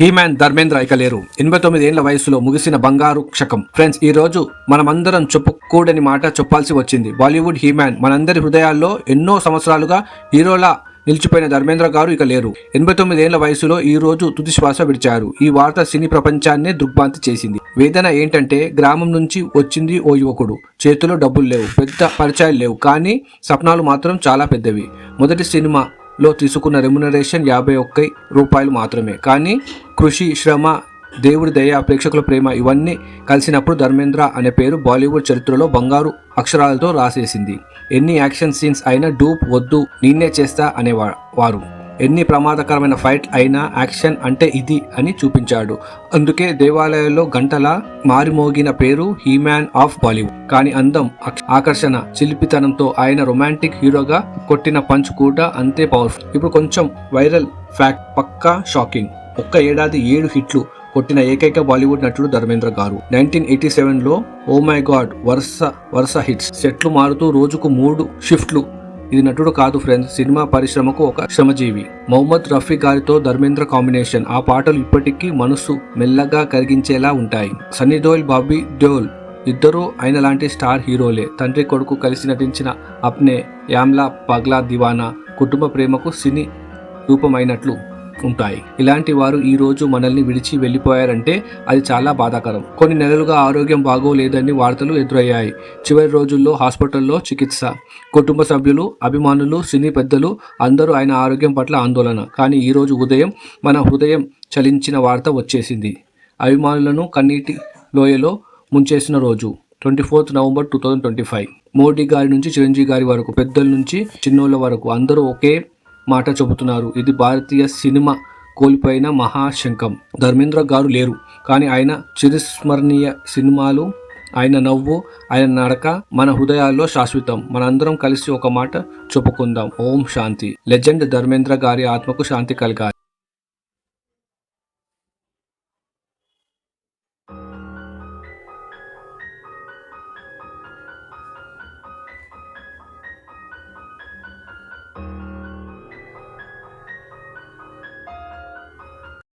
ఈ మ్యాన్ ధర్మేంద్ర ఇక లేరు. ఎనభై తొమ్మిది ఏళ్ళ వయసులో ముగిసిన బంగారు క్షకం. ఫ్రెండ్స్ ఈ రోజు మనమందరం చెప్పుకోడని మాట చెప్పాల్సి వచ్చింది. బాలీవుడ్ హీ మ్యాన్ మనందరి హృదయాల్లో ఎన్నో సంవత్సరాలుగా హీరోలా నిలిచిపోయిన ధర్మేంద్ర గారు ఇక లేరు. ఎనభై తొమ్మిది ఏళ్ళ వయసులో ఈ రోజు తుది శ్వాస విడిచారు. ఈ వార్త సినీ ప్రపంచాన్నే దిగ్భ్రాంతి చేసింది. వేదన ఏంటంటే గ్రామం నుంచి వచ్చింది ఓ యువకుడు. చేతిలో డబ్బులు లేవు. పెద్ద పరిచయాలు లేవు. కానీ సప్నాలు మాత్రం చాలా పెద్దవి. మొదటి సినిమా లో తీసుకున్న రెమ్యునరేషన్ యాభై ఒక్క రూపాయలు మాత్రమే. కానీ కృషి శ్రమ దేవుడి దయ ప్రేక్షకుల ప్రేమ ఇవన్నీ కలిసినప్పుడు ధర్మేంద్ర అనే పేరు బాలీవుడ్ చరిత్రలో బంగారు అక్షరాలతో రాసేసింది. ఎన్ని యాక్షన్ సీన్స్ అయినా డూప్ వద్దు నేనే చేస్తా అనేవారు వారు. ఎన్ని ప్రమాదకరమైన ఫైట్ అయినా యాక్షన్ అంటే ఇది అని చూపించాడు. అందుకే దేవాలయాల్లో గంటల మారిమోగిన పేరు హీమ్యాన్ ఆఫ్ బాలీవుడ్. కానీ అందం ఆకర్షణ చిలిపితనంతో ఆయన రొమాంటిక్ హీరోగా కొట్టిన పంచ్ కూడా అంతే పవర్ఫుల్ ఇప్పుడు కొంచెం వైరల్ ఫ్యాక్ట్ పక్కా షాకింగ్. ఒక్క ఏడాది ఏడు హిట్లు కొట్టిన ఏకైక బాలీవుడ్ నటుడు ధర్మేంద్ర గారు. నైన్టీన్ ఎయిటీ సెవెన్లో ఓ మై గాడ్ వరుస వరుస హిట్స్. సెట్లు మారుతూ రోజుకు మూడు షిఫ్ట్లు ఇది నటుడు కాదు ఫ్రెండ్స్. సినిమా పరిశ్రమకు ఒక శ్రమజీవి. మొహమ్మద్ రఫీ గారితో ధర్మేంద్ర కాంబినేషన్. ఆ పాటలు ఇప్పటికీ మనసు మెల్లగా కరిగించేలా ఉంటాయి. సన్నీ దోయల్ బాబీ డోల్ ఇద్దరూ ఆయన లాంటి స్టార్ హీరోలే. తండ్రి కొడుకు కలిసి నటించిన అప్నే యామ్లా పగ్లా దివానా కుటుంబ ప్రేమకు సినీ రూపమైనట్లు ఉంటాయి. ఇలాంటి వారు ఈ రోజు మనల్ని విడిచి వెళ్ళిపోయారంటే అది చాలా బాధాకరం. కొన్ని నెలలుగా ఆరోగ్యం బాగోలేదని వార్తలు ఎదురయ్యాయి. చివరి రోజుల్లో హాస్పిటల్లో చికిత్స. కుటుంబ సభ్యులు అభిమానులు సినీ పెద్దలు అందరూ ఆయన ఆరోగ్యం పట్ల ఆందోళన. కానీ ఈ రోజు ఉదయం మన హృదయం చలించిన వార్త వచ్చేసింది. అభిమానులను కన్నీటి లోయలో ముంచేసిన రోజు twenty fourth November two thousand twenty five. Modi గారి నుంచి చిరంజీవి గారి వరకు పెద్దల నుంచి చిన్నోళ్ళ వరకు అందరూ ఒకే మాట చెబుతున్నారు. ఇది భారతీయ సినిమా కోల్పోయిన మహాశంకం ధర్మేంద్ర గారు లేరు. కానీ ఆయన చిరస్మరణీయ సినిమాలు ఆయన నవ్వు ఆయన నడక మన హృదయాల్లో శాశ్వతం. మనందరం కలిసి ఒక మాట చెప్పుకుందాం. ఓం శాంతి. లెజెండ్ ధర్మేంద్ర గారి ఆత్మకు శాంతి కలగాలి.